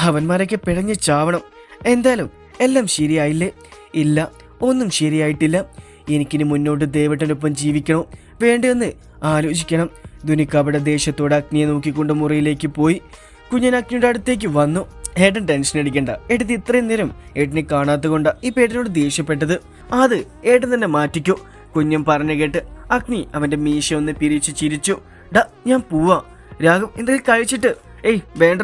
അവന്മാരൊക്കെ പിഴഞ്ഞ് ചാവണം. എന്തായാലും എല്ലാം ശരിയായില്ലേ? ഇല്ല ഒന്നും ശരിയായിട്ടില്ല. എനിക്കിനി മുന്നോട്ട് ദേവട്ടനൊപ്പം ജീവിക്കണോ. വേണ്ടെന്ന് ആലോചിക്കണം. ധുനിക്ക് അവിടെ അഗ്നിയെ നോക്കിക്കൊണ്ട് മുറിയിലേക്ക് പോയി. കുഞ്ഞൻ അഗ്നിയുടെ അടുത്തേക്ക് വന്നു. ഏട്ടൻ ടെൻഷൻ അടിക്കണ്ട. ഏട്ടത്തി ഇത്രയും നേരം ഏട്ടനെ കാണാത്ത കൊണ്ട ഇപ്പൊ ഏട്ടനോട് ദേഷ്യപ്പെട്ടത്. അത് ഏട്ടൻ തന്നെ മാറ്റിക്കോ. കുഞ്ഞൻ പറഞ്ഞു കേട്ട് അഗ്നി അവന്റെ മീശ ഒന്ന് പിരിച്ചു ചിരിച്ചു. ഡാ ഞാൻ പോവാ. രാഘവ് എന്തെങ്കിലും കഴിച്ചിട്ട്. ഏയ് വേണ്ട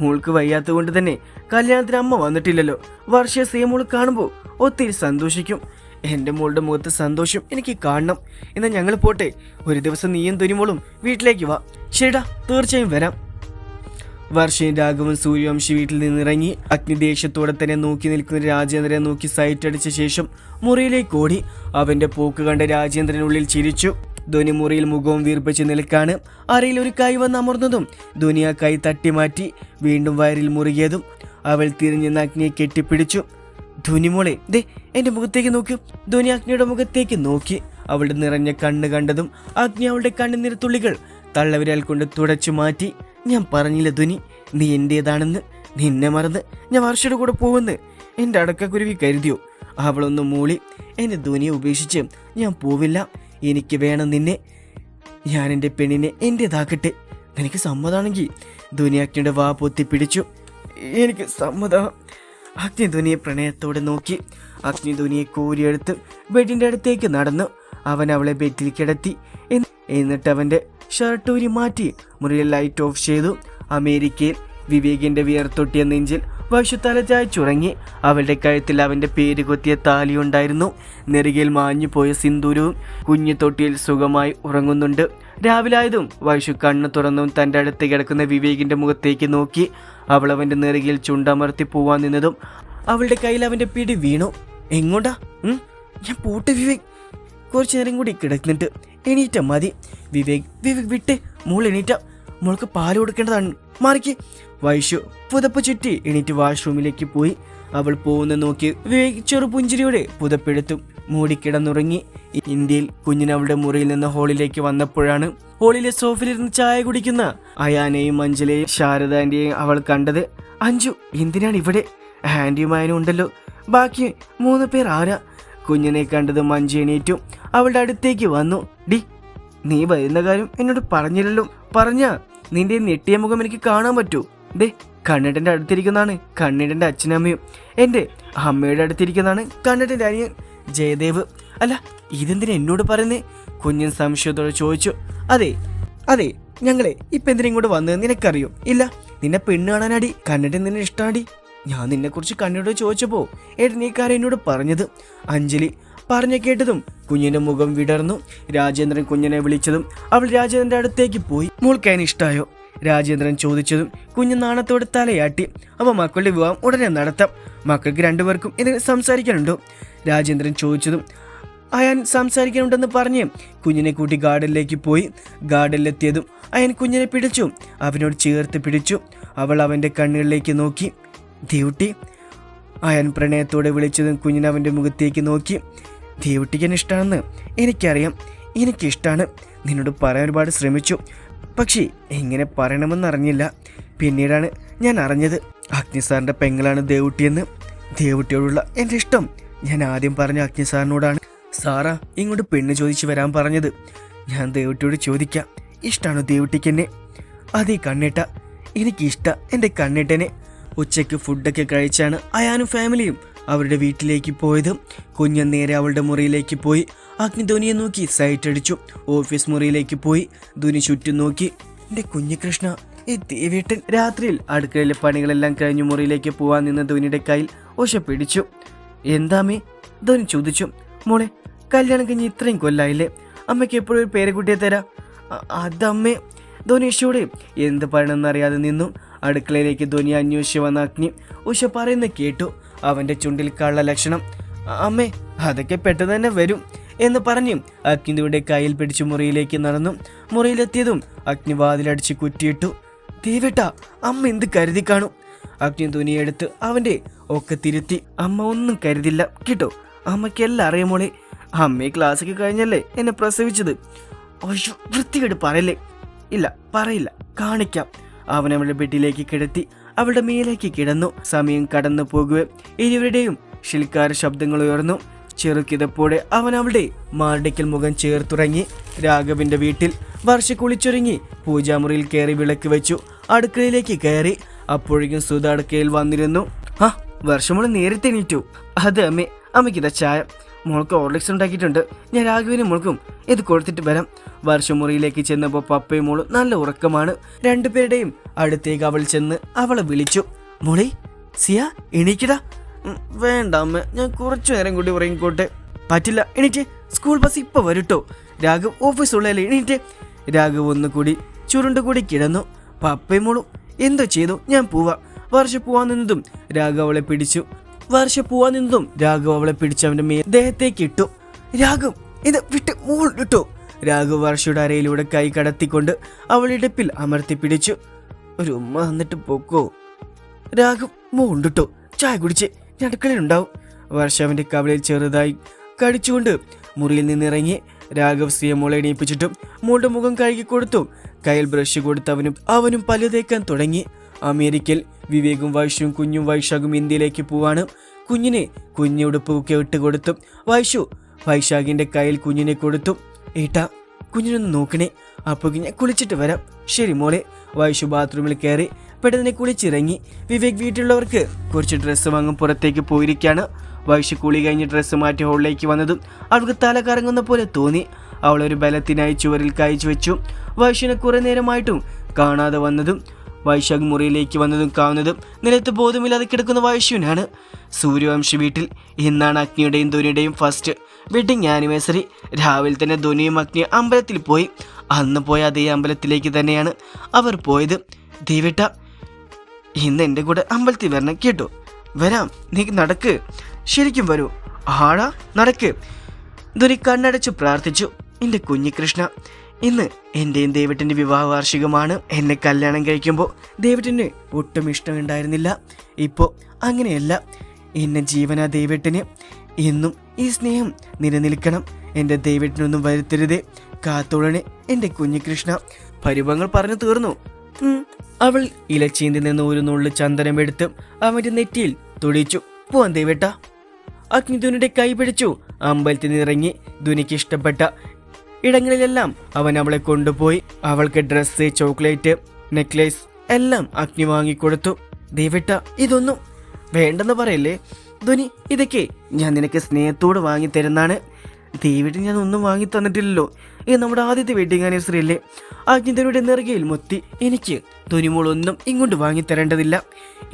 മോൾക്ക് വയ്യാത്ത കൊണ്ട് തന്നെ കല്യാണത്തിന് അമ്മ വന്നിട്ടില്ലല്ലോ. വർഷ സേമോൾ കാണുമ്പോൾ ഒത്തിരി സന്തോഷിക്കും. എന്റെ മോളുടെ മുഖത്ത് സന്തോഷം എനിക്ക് കാണണം. എന്നാൽ ഞങ്ങൾ പോട്ടെ. ഒരു ദിവസം നീയും തുനിമോളും വീട്ടിലേക്ക് വാ. ശരിടാ തീർച്ചയായും വരാം. വർഷയും രാഘവൻ സൂര്യവംശി വീട്ടിൽ നിന്നിറങ്ങി അഗ്നിദേശത്തോടെ തന്നെ നോക്കി നിൽക്കുന്ന രാജേന്ദ്രനെ നോക്കി സൈറ്റ് അടിച്ച ശേഷം മുറിയിലേക്ക് ഓടി. അവന്റെ പോക്ക് കണ്ട രാജേന്ദ്രനുള്ളിൽ ചിരിച്ചു. ധ്വനി മുറിയിൽ മുഖവും വീർപ്പിച്ച് നിൽക്കാണ് അരയിൽ ഒരു കൈ വന്ന് അമർന്നതും ധ്വനി ആ കൈ തട്ടിമാറ്റി വീണ്ടും വയറിൽ മുറുകിയതും അവൾ തിരിഞ്ഞ് അഗ്നിയെ കെട്ടിപ്പിടിച്ചു. ധ്വനിമോളെ ദേ എന്റെ മുഖത്തേക്ക് നോക്ക്. ധ്വനി അഗ്നിയുടെ മുഖത്തേക്ക് നോക്കി. അവളുടെ നിറഞ്ഞ കണ്ണ് കണ്ടതും അഗ്നി അവളുടെ കണ്ണുനീർത്തുള്ളികൾ തള്ളവിരൽ കൊണ്ട് തുടച്ചു മാറ്റി. ഞാൻ പറഞ്ഞില്ല ധ്വനി നീ എന്റേതാണെന്ന് നിന്നെ മറന്ന് ഞാൻ വർഷയുടെ കൂടെ പോകുമെന്ന് എന്റെ അടക്കക്കുരുവി കരുതിയോ. അവളൊന്ന് മൂളി എന്നെ ധ്വനിയെ ഉപേക്ഷിച്ച് ഞാൻ പോവില്ല. എനിക്ക് വേണം നിന്നെ. ഞാൻ എന്റെ പെണ്ണിനെ എന്റേതാക്കട്ടെ. നിനക്ക് സമ്മതാണെങ്കിൽ ധ്വനി അഗ്നിയുടെ വാ പൊത്തി പിടിച്ചു. എനിക്ക് സമ്മതം. അഗ്നി ധുനിയെ പ്രണയത്തോടെ നോക്കി. അഗ്നി ധുനിയെ കോരിയെടുത്ത് ബെഡിന്റെ അടുത്തേക്ക് നടന്നു. അവൻ അവളെ ബെഡിൽ കിടത്തി. എന്നിട്ട് അവന്റെ ഷർട്ട് ഊരി മാറ്റി മുറിയിൽ ലൈറ്റ് ഓഫ് ചെയ്തു. അമേരിക്കയിൽ വിവേകിന്റെ വിയർത്തൊട്ടിയ നെഞ്ചിൽ വശു ചുരങ്ങി. അവളുടെ കഴുത്തിൽ അവന്റെ പേര് കൊത്തിയ താലിയുണ്ടായിരുന്നു നെറുകയിൽ മാഞ്ഞു പോയ സിന്ദൂരവും കുഞ്ഞു തൊട്ടിയിൽ സുഖമായി ഉറങ്ങുന്നുണ്ട്. രാവിലായതും വൈഷു കണ്ണു തുറന്നും തന്റെ അടുത്ത് കിടക്കുന്ന വിവേകിന്റെ മുഖത്തേക്ക് നോക്കി. അവൾ അവന്റെ നെറുകയിൽ ചുണ്ടമർത്തി പോവാൻ നിന്നതും അവളുടെ കയ്യിൽ അവന്റെ പിടി വീണു. എങ്ങോട്ടാ? ഞാൻ പൂട്ട് വിവേക്. കുറച്ചു നേരം കൂടി കിടക്കുന്നുണ്ട്. എണീറ്റ മതി. വിവേക് വിവേക് വിട്ട്. മോൾ എണീറ്റ. മോൾക്ക് പാൽ കൊടുക്കേണ്ടതാണ്. മാറിക്ക്. വൈഷു പുതപ്പ് ചുറ്റി എണീറ്റ് വാഷ്റൂമിലേക്ക് പോയി. അവൾ പോകുന്ന നോക്കി വിവേക് ചെറുപുഞ്ചിരിയോടെ പുതപ്പെടുത്തു മൂടിക്കിടന്നുറങ്ങി ഇന്ത്യയിൽ കുഞ്ഞിന് അവളുടെ മുറിയിൽ നിന്ന് ഹോളിലേക്ക് വന്നപ്പോഴാണ് ഹോളിലെ സോഫിലിരുന്ന് ചായ കുടിക്കുന്ന അയാനെയും അഞ്ജലയും ശാരദാന്റെയും അവൾ കണ്ടത്. അഞ്ജു എന്തിനാണ് ഇവിടെ? ആന്റിയും അയനും ഉണ്ടല്ലോ. ബാക്കി മൂന്ന് പേർ ആരാ? കുഞ്ഞിനെ കണ്ടത് മഞ്ജു എണീറ്റും അവളുടെ അടുത്തേക്ക് വന്നു. ഡി നീ വരുന്ന കാര്യം എന്നോട് പറഞ്ഞില്ലല്ലോ. പറഞ്ഞ നിന്റെ ഞെട്ടിയ മുഖം എനിക്ക് കാണാൻ പറ്റൂ. ദേ കണ്ണേട്ടന്റെ അടുത്തിരിക്കുന്നതാണ് കണ്ണേട്ടന്റെ അച്ഛനമ്മയും എന്റെ അമ്മയുടെ അടുത്തിരിക്കുന്നതാണ് കണ്ണേട്ടന്റെ അനിയൻ ജയദേവ്. അല്ല ഇതെന്തിനാ എന്നോട് പറയുന്നേ? കുഞ്ഞൻ സംശയത്തോടെ ചോദിച്ചു. അതെ അതെ ഞങ്ങളെ ഇപ്പൊ എന്തിനാ ഇങ്ങോട്ട് വന്നത് നിനക്കറിയോ? ഇല്ല നിന്നെ പെണ്ണ് കാണാനാടി കണ്ണേട്ടൻ നിന്നെ ഇഷ്ടാടി ഞാൻ നിന്നെക്കുറിച്ച് കണ്ണിയോട് ചോദിച്ചപ്പോ ഏട്ടൻ ഈ കാര്യം എന്നോട് പറഞ്ഞത്. അഞ്ജലി പറഞ്ഞു കേട്ടതും കുഞ്ഞിന്റെ മുഖം വിടർന്നു. രാജേന്ദ്രൻ കുഞ്ഞിനെ വിളിച്ചതും അവൾ രാജേന്ദ്രന്റെ അടുത്തേക്ക് പോയി. മോൾക്ക് അതിന് ഇഷ്ടായോ? രാജേന്ദ്രൻ ചോദിച്ചതും കുഞ്ഞ് നാണത്തോട് തലയാട്ടി അപ്പൊ മക്കളുടെ വിവാഹം ഉടനെ നടത്താം. മക്കൾക്ക് രണ്ടുപേർക്കും ഇതിന് സംസാരിക്കാനുണ്ടോ? രാജേന്ദ്രൻ ചോദിച്ചതും അയാൻ സംസാരിക്കാനുണ്ടെന്ന് പറഞ്ഞ്. കുഞ്ഞിനെ കൂട്ടി ഗാർഡനിലേക്ക് പോയി. ഗാർഡനിലെത്തിയതും അയാൻ കുഞ്ഞിനെ പിടിച്ചു. അവനോട് ചേർത്ത് പിടിച്ചു. അവൾ അവന്റെ കണ്ണുകളിലേക്ക് നോക്കി. ദേവുട്ടി അയാൻ പ്രണയത്തോടെ വിളിച്ചതും കുഞ്ഞിനവന്റെ മുഖത്തേക്ക് നോക്കി. ദേവുട്ടിക്ക് എന്നെ ഇഷ്ടമാണെന്ന് എനിക്കറിയാം. എനിക്കിഷ്ടമാണ് നിന്നോട് പറയാൻ ഒരുപാട് ശ്രമിച്ചു. പക്ഷേ എങ്ങനെ പറയണമെന്നറിഞ്ഞില്ല പിന്നീടാണ് ഞാൻ അറിഞ്ഞത് അഗ്നി സാറിന്റെ പെങ്ങളാണ് ദേവുട്ടിയെന്ന്. ദേവുട്ടിയോടുള്ള എന്റെ ഇഷ്ടം. ഞാൻ ആദ്യം പറഞ്ഞ അഗ്നി സാറിനോടാണ് സാറാ ഇങ്ങോട്ട് പെണ്ണ് ചോദിച്ചു വരാൻ പറഞ്ഞത്. ഞാൻ ദേവുട്ടിയോട് ചോദിക്കാം ഇഷ്ടമാണോ ദേവുട്ടിക്ക് എന്നെ? അതേ കണ്ണേട്ട. എനിക്കിഷ്ട എന്റെ കണ്ണേട്ടനെ. ഉച്ചയ്ക്ക് ഫുഡൊക്കെ കഴിച്ചാണ് അയാനും ഫാമിലിയും അവരുടെ വീട്ടിലേക്ക് പോയത്. കുഞ്ഞൻ നേരെ അവളുടെ മുറിയിലേക്ക് പോയി. അഗ്നി ധോനിയെ നോക്കി സൈറ്റ് അടിച്ചു ഓഫീസ് മുറിയിലേക്ക് പോയി. ധോനി ചുറ്റും നോക്കി. എന്റെ കുഞ്ഞികൃഷ്ണ ഈ ദേവേട്ടൻ രാത്രിയിൽ അടുക്കളയിലെ പണികളെല്ലാം കഴിഞ്ഞു മുറിയിലേക്ക് പോവാൻ നിന്ന് ധോനിയുടെ കയ്യിൽ ഒശ പിടിച്ചു. എന്താമേ ധോനി ചോദിച്ചു. മോളെ കല്യാണം കഴിഞ്ഞ് ഇത്രയും കൊല്ലായില്ലേ? അമ്മയ്ക്ക് എപ്പോഴും ഒരു പേരക്കുട്ടിയെ തരാം. അതമ്മേ. അതമ്മേ ധോനീഷയോടെ എന്ത് പറയണമെന്നറിയാതെ നിന്നു. അടുക്കളയിലേക്ക് ധോനി അന്വേഷിച്ച് വന്ന അഗ്നി ഉഷ പറയുന്ന കേട്ടു. അവന്റെ ചുണ്ടിൽ കള്ള ലക്ഷണം. "അ- അമ്മേ അതൊക്കെ പെട്ടെന്ന് തന്നെ വരും എന്ന് പറഞ്ഞു. അഗ്നിയുടെ കയ്യിൽ പിടിച്ച് മുറിയിലേക്ക് നടന്നു. മുറിയിലെത്തിയതും അഗ്നി വാതിലടിച്ച് കുറ്റിയിട്ടു. തീവിട്ട അമ്മ എന്ത് കരുതി കാണും? അഗ്നി തുനിയെടുത്ത് അവന്റെ ഒക്കെ തിരുത്തി. അമ്മ ഒന്നും കരുതില്ല കേട്ടോ. അമ്മയ്ക്കെല്ലാം അറിയാം മോളെ. അമ്മയെ ക്ലാസ്സൊക്കെ കഴിഞ്ഞല്ലേ എന്നെ പ്രസവിച്ചത്? ഒയ്യോ വൃത്തികേട് പറയല്ലേ? ഇല്ല പറയില്ല. കാണിക്കാം. അവൻ അവളുടെ ബെഡിലേക്ക് കിടത്തി അവളുടെ മേലേക്ക് കിടന്നു. സമയം കടന്നു പോകുക ഇരുവരുടെയും ഷിൽക്കാര ശബ്ദങ്ങൾ ഉയർന്നു. ചെറുക്കിതപ്പോടെ അവൻ അവളുടെ മാർഡിക്കൽ മുഖം ചേർത്തുറങ്ങി. രാഘവിന്റെ വീട്ടിൽ വർഷ കുളിച്ചൊരുങ്ങി പൂജാമുറിയിൽ കയറി വിളക്ക് വെച്ചു. അടുക്കളയിലേക്ക് കയറി അപ്പോഴേക്കും സുധ വന്നിരുന്നു. ആ വർഷമോൾ നേരത്തെ എണീറ്റു. അത് അമ്മേ. അമ്മയ്ക്കിതാ ചായ. മോൾക്ക് ഓർലിക്സ് ഉണ്ടാക്കിയിട്ടുണ്ട്. ഞാൻ രാഘവിനും മോൾക്കും ഇത് കൊടുത്തിട്ട് വരാം. വർഷമുറിയിലേക്ക് ചെന്നപ്പോൾ പപ്പയും മോളും നല്ല ഉറക്കമാണ്. രണ്ടുപേരുടെയും അടുത്തേക്ക് അവൾ ചെന്ന് അവളെ വിളിച്ചു. മോളി സിയ എണീക്കടാ. വേണ്ട അമ്മ ഞാൻ കുറച്ചു നേരം കൂടി ഉറങ്ങിക്കോട്ടെ പറ്റില്ല എണീറ്റ്. സ്കൂൾ ബസ് ഇപ്പൊ വരട്ടോ. രാഘവ് ഓഫീസുള്ളല്ലേ എണീറ്റ്. രാഘവ് ഒന്നുകൂടി ചുരുണ്ടുകൂടി കിടന്നു. പപ്പയും മോളും എന്തോ ചെയ്തു? ഞാൻ പോവാ. വർഷ പോവാൻ നിന്നതും. രാഘവ് അവളെ പിടിച്ചു. വർഷ പോവാൻ നിന്നതും രാഘവ് അവളെ പിടിച്ചവന്റെ മേൽ ദേഹത്തേക്ക് ഇട്ടു. രാഘവ് ഇത് വിട്ട് മോൾ ഇട്ടു. രാഘവ് വർഷയുടെ അരയിലൂടെ കൈ കടത്തിക്കൊണ്ട് ഇടുപ്പിൽ അമർത്തി പിടിച്ചു. ഒരു ഉമ്മ വന്നിട്ട് പൊക്കോ. രാഘവ് മൂണ്ടിട്ടു ചായ കുടിച്ച് വർഷ അവന്റെ കവളിൽ ചെറുതായി കടിച്ചുകൊണ്ട് മുറിയിൽ നിന്നിറങ്ങി രാഘവ് സ്ത്രീയെ മോളെ എണീപ്പിച്ചിട്ടും മോളുടെ മുഖം കഴുകി കൊടുത്തു കയ്യിൽ ബ്രഷ് കൊടുത്തവനും അവനും അവനും തുടങ്ങി. അമേരിക്കയിൽ വിവേകും വൈഷുവും കുഞ്ഞും വൈശാഖും ഇന്ത്യയിലേക്ക് പോവാണ്. കുഞ്ഞിനെ കുഞ്ഞുടുപ്പൊക്കെ ഇട്ട് കൊടുത്തു. വൈഷു വൈശാഖിന്റെ കയ്യിൽ കുഞ്ഞിനെ കൊടുത്തു. ഏട്ടാ കുഞ്ഞിനൊന്ന് നോക്കണേ. അപ്പോൾ ഞാൻ കുളിച്ചിട്ട് വരാം. ശരി മോളെ. വൈശു ബാത്റൂമിൽ കയറി പെട്ടെന്ന് കുളിച്ചിറങ്ങി. വിവേക് വീട്ടിലുള്ളവർക്ക് കുറച്ച് ഡ്രസ്സ് വാങ്ങും പുറത്തേക്ക് പോയിരിക്കുകയാണ് വൈശു കുളി കഴിഞ്ഞ് ഡ്രസ്സ് മാറ്റി ഹോളിലേക്ക് വന്നതും അവൾക്ക് തല കറങ്ങുന്ന പോലെ തോന്നി. അവൾ ഒരു ബലത്തിനായി ചുവരിൽ കായച്ചു വെച്ചു വൈഷുവിനെ കുറെ നേരമായിട്ടും കാണാതെ വന്നതും വൈശാഖ് മുറിയിലേക്ക് വന്നതും കാണുന്നതും നിലത്ത് ബോധമില്ലാതെ കിടക്കുന്ന വൈശുവിനാണ്. സൂര്യവംശി വീട്ടിൽ ഇന്നാണ് അഗ്നിയുടെയും ധോനിയുടെയും ഫസ്റ്റ് വെഡിങ് ആനിവേഴ്സറി രാവിലെ തന്നെ ധോനിയും അഗ്നി അമ്പലത്തിൽ പോയി. അന്ന് പോയ അതേ അമ്പലത്തിലേക്ക് തന്നെയാണ് അവർ പോയത്. ദേവിട്ട ഇന്ന് എന്റെ കൂടെ അമ്പലത്തിൽ വരണം കേട്ടോ. വരാം നീ നടക്ക്. ശരിക്കും വരൂ. ആടാ നടക്ക്. ധോനി കണ്ണടച്ചു പ്രാർത്ഥിച്ചു. എന്റെ കുഞ്ഞികൃഷ്ണ ഇന്ന് എന്റെയും ദേവട്ടിന്റെ വിവാഹ വാർഷികമാണ് എന്നെ കല്യാണം കഴിക്കുമ്പോൾ ദേവട്ടിന് ഒട്ടും ഇഷ്ടമുണ്ടായിരുന്നില്ല. ഇപ്പോൾ അങ്ങനെയല്ല. എന്നെ ജീവന ദേവട്ടിന്. എന്നും ഈ സ്നേഹം നിലനിൽക്കണം. എന്റെ ദൈവത്തിനൊന്നും വരുത്തരുതേ. കാത്തോളനെ എന്റെ കുഞ്ഞികൃഷ്ണ പരുവങ്ങൾ പറഞ്ഞു തീർന്നു. അവൾ ഇലച്ചീന്തി നിന്ന് ഒരു നുള്ളു ചന്ദനമെടുത്ത് അവന്റെ നെറ്റിയിൽ തുടിച്ചു. പോവാൻ ദേവേട്ട. അഗ്നിധുനിയുടെ കൈ പിടിച്ചു. അമ്പലത്തിൽ നിന്നിറങ്ങി ധുനിക്ക് ഇഷ്ടപ്പെട്ട ഇടങ്ങളിലെല്ലാം അവൻ അവളെ കൊണ്ടുപോയി. അവൾക്ക് ഡ്രസ്സ് ചോക്ലേറ്റ് നെക്ലേസ് എല്ലാം അഗ്നി വാങ്ങിക്കൊടുത്തു. ദൈവിട്ട ഇതൊന്നും വേണ്ടെന്ന് പറയല്ലേ? ധുനി ഇതൊക്കെ ഞാൻ നിനക്ക് സ്നേഹത്തോട് വാങ്ങി തരുന്നതാണ്. ദേവിട്ട് ഞാൻ ഒന്നും വാങ്ങി തന്നിട്ടില്ലല്ലോ. ഇത് നമ്മുടെ ആദ്യത്തെ വെഡിങ് ആനിവേഴ്സറി അല്ലേ? അഗ്നിധനുടെ നെറുകയിൽ മുത്തി എനിക്ക് ധുനിമോൾ ഒന്നും ഇങ്ങോട്ട് വാങ്ങി തരേണ്ടതില്ല.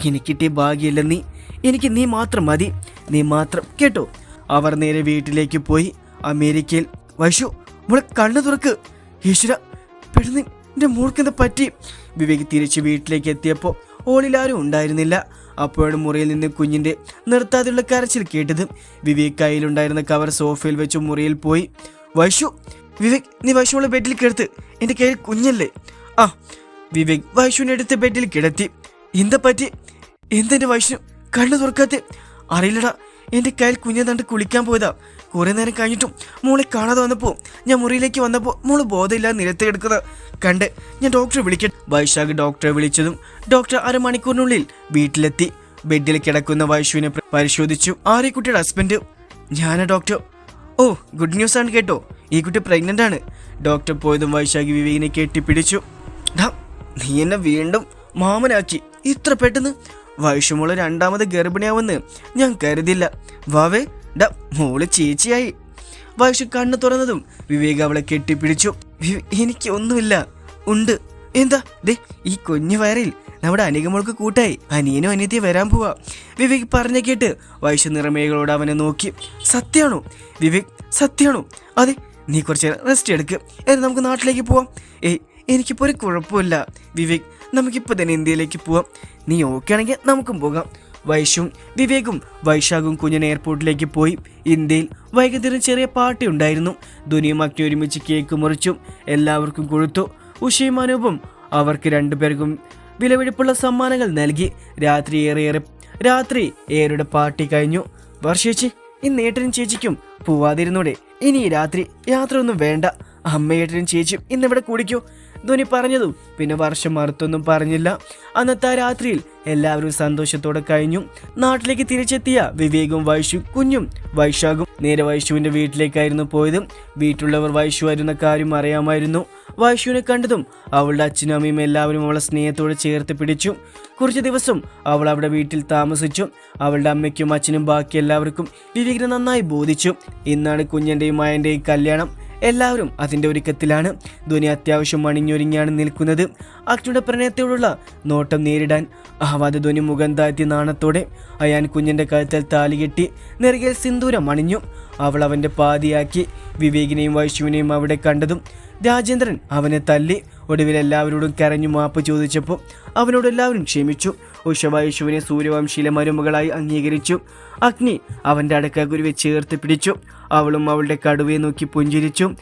എനിക്കിട്ടേ ഭാഗ്യമില്ല നീ. എനിക്ക് നീ മാത്രം മതി. നീ മാത്രം കേട്ടോ. അവർ നേരെ വീട്ടിലേക്ക് പോയി. അമേരിക്കയിൽ വൈഷു മോളെ കണ്ണു തുറക്ക്. ഈശ്വര പെട്ടെന്ന് എന്റെ മോൾക്കെന്ത് പറ്റി? വിവേക് തിരിച്ച് വീട്ടിലേക്ക് എത്തിയപ്പോൾ ഓളിൽ ആരും ഉണ്ടായിരുന്നില്ല. അപ്പോഴാണ് മുറിയിൽ നിന്ന് കുഞ്ഞിന്റെ നിർത്താതെയുള്ള കരച്ചിൽ കേട്ടത്. വിവേക് കയ്യിലുണ്ടായിരുന്ന കവർ സോഫയിൽ വെച്ച് മുറിയിൽ പോയി. വൈഷു വിവേക് നീ വൈഷുവിനെ ബെഡിൽ കിടത്ത്. എന്റെ കയ്യിൽ കുഞ്ഞല്ലേ? ആ. വിവേക് വൈഷുവിനെ എടുത്ത് ബെഡിൽ കിടത്തി. എന്താ പറ്റി? എന്തെന്റെ വൈഷു കണ്ണു തുറക്കാത്ത? അറിയില്ലടാ. എന്റെ കയ്യിൽ കുഞ്ഞെ തണ്ട് കുളിക്കാൻ പോയതാ. കുറെ നേരം കഴിഞ്ഞിട്ടും മോളെ കാണാതെ വന്നപ്പോൾ ഞാൻ മുറിയിലേക്ക് വന്നപ്പോൾ മോൾ ബോധമില്ലാതെ നിരത്തി എടുക്കുന്നത് കണ്ട് ഞാൻ ഡോക്ടറെ വിളിക്കട്ടെ വൈശാഖ് ഡോക്ടറെ വിളിച്ചതും ഡോക്ടർ അരമണിക്കൂറിനുള്ളിൽ വീട്ടിലെത്തി. ബെഡിൽ കിടക്കുന്ന വൈഷുവിനെ പരിശോധിച്ചു. ആരെ കുട്ടിയുടെ ഹസ്ബൻഡ് ഞാനാ ഡോക്ടർ ഓ ഗുഡ് ന്യൂസ് ആണ് കേട്ടോ. ഈ കുട്ടി പ്രഗ്നന്റ് ആണ്. ഡോക്ടർ പോയതും വൈശാഖി വിവേകിനെ കെട്ടിപ്പിടിച്ചു. നീ എന്നെ വീണ്ടും മാമനാക്കി. ഇത്ര പെട്ടെന്ന്? വൈഷുമോൾ രണ്ടാമത് ഗർഭിണിയാവെന്ന് ഞാൻ കരുതില്ല. വാവേ ഡാ മോൾ ചേച്ചിയായി. വൈഷു കണ്ണു തുറന്നതും വിവേക് അവളെ കെട്ടിപ്പിടിച്ചു. എനിക്ക് ഒന്നുമില്ല. ഉണ്ട്. എന്താ? ദേ ഈ കുഞ്ഞു വയറിൽ നമ്മുടെ അനികമോൾക്ക് കൂട്ടായി. അനിയനും അനിയത്തി വരാൻ പോവാ. വിവേക് പറഞ്ഞ കേട്ട് വൈഷു നിറമേകളോട് അവനെ നോക്കി. സത്യാണോ? വിവേക് സത്യാണോ? അതെ നീ കുറച്ച് റെസ്റ്റ് എടുക്ക്. എന്നിട്ട് നമുക്ക് നാട്ടിലേക്ക് പോവാം. ഏയ് എനിക്കിപ്പോൾ ഒരു കുഴപ്പമില്ല. വിവേക് നമുക്കിപ്പോൾ തന്നെ ഇന്ത്യയിലേക്ക് പോവാം. നീ ഓക്കെ ആണെങ്കിൽ നമുക്കും പോകാം. വൈഷും വിവേകും വൈശാഖും കുഞ്ഞൻ എയർപോർട്ടിലേക്ക് പോയി. ഇന്ത്യയിൽ വൈകുന്നേരം ചെറിയ പാർട്ടി ഉണ്ടായിരുന്നു. ധുനിയും അഗ്നി ഒരുമിച്ച് കേക്ക് മുറിച്ചു. എല്ലാവർക്കും കൊടുത്തു ഉഷയും അനൂപും അവർക്ക് രണ്ടുപേർക്കും വിലപിടിപ്പുള്ള സമ്മാനങ്ങൾ നൽകി. രാത്രി ഏറെ രാത്രി ഏറുടെ പാർട്ടി കഴിഞ്ഞു. വർഷേച്ചി ഇന്ന് ഏട്ടനും ചേച്ചിക്കും പോവാതിരുന്നൂടെ. ഇനി രാത്രി യാത്ര ഒന്നും വേണ്ട. അമ്മയേട്ടനും ചേച്ചിയും ഇന്നിവിടെ കുടിക്കൂ. ധോനി പറഞ്ഞതും പിന്നെ വർഷം മറുത്തൊന്നും പറഞ്ഞില്ല. അന്നത്തെ രാത്രിയിൽ എല്ലാവരും സന്തോഷത്തോടെ കഴിഞ്ഞു. നാട്ടിലേക്ക് തിരിച്ചെത്തിയ വിവേകും വൈഷു കുഞ്ഞും വൈശാഖും നേരെ വൈഷുവിന്റെ വീട്ടിലേക്കായിരുന്നു പോയത്. വീട്ടിലുള്ളവർ വൈഷു വരുന്ന കാര്യം അറിയാമായിരുന്നു. വൈഷുവിനെ കണ്ടതും അവളുടെ അച്ഛനും അമ്മയും എല്ലാവരും അവളെ സ്നേഹത്തോടെ ചേർത്ത് പിടിച്ചു. കുറച്ച് ദിവസം അവൾ അവിടെ വീട്ടിൽ താമസിച്ചു. അവളുടെ അമ്മയ്ക്കും അച്ഛനും ബാക്കി എല്ലാവർക്കും വിവേകിനെ നന്നായി ബോധിച്ചു. ഇന്നാണ് കുഞ്ഞന്റെയും മായന്റെയും കല്യാണം. എല്ലാവരും അതിന്റെ ഒരുക്കത്തിലാണ്. ധ്വനി അത്യാവശ്യം അണിഞ്ഞൊരുങ്ങിയാണ് നിൽക്കുന്നത്. അഗ്നിയുടെ പ്രണയത്തോടുള്ള നോട്ടം നേരിടാൻ അഹവാദ ധ്വനി മുഖം താഴ്ത്തി നാണത്തോടെ അയാൻ കുഞ്ഞിന്റെ കഴുത്തിൽ താലി കെട്ടി നെറുകയിൽ സിന്ദൂരം അണിഞ്ഞു. അവൾ അവന്റെ പാതിയാക്കി വിവേകിനെയും വൈശുവിനെയും അവിടെ കണ്ടതും രാജേന്ദ്രൻ അവനെ തല്ലി ഒടുവിൽ എല്ലാവരോടും കരഞ്ഞു മാപ്പ് ചോദിച്ചപ്പോൾ അവനോട് എല്ലാവരും ക്ഷമിച്ചു. ഉഷ വൈശുവിനെ സൂര്യവംശിയിലെ മരുമകളായി അംഗീകരിച്ചു. അഗ്നി അവന്റെ അടക്ക ഗുരുവെ ചേർത്ത് പിടിച്ചു. അവളും അവളുടെ കടുവയെ നോക്കി പുഞ്ചിരിച്ചു.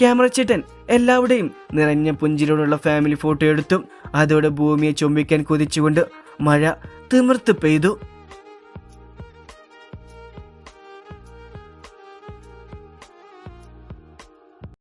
ക്യാമറ ചേട്ടൻ എല്ലാവരുടെയും നിറഞ്ഞ പുഞ്ചിരോടുള്ള ഫാമിലി ഫോട്ടോ എടുത്തു. അതോടെ ഭൂമിയെ ചുംബിക്കാൻ കൊതിച്ചുകൊണ്ട് മഴ തിമിർത്ത് പെയ്തു.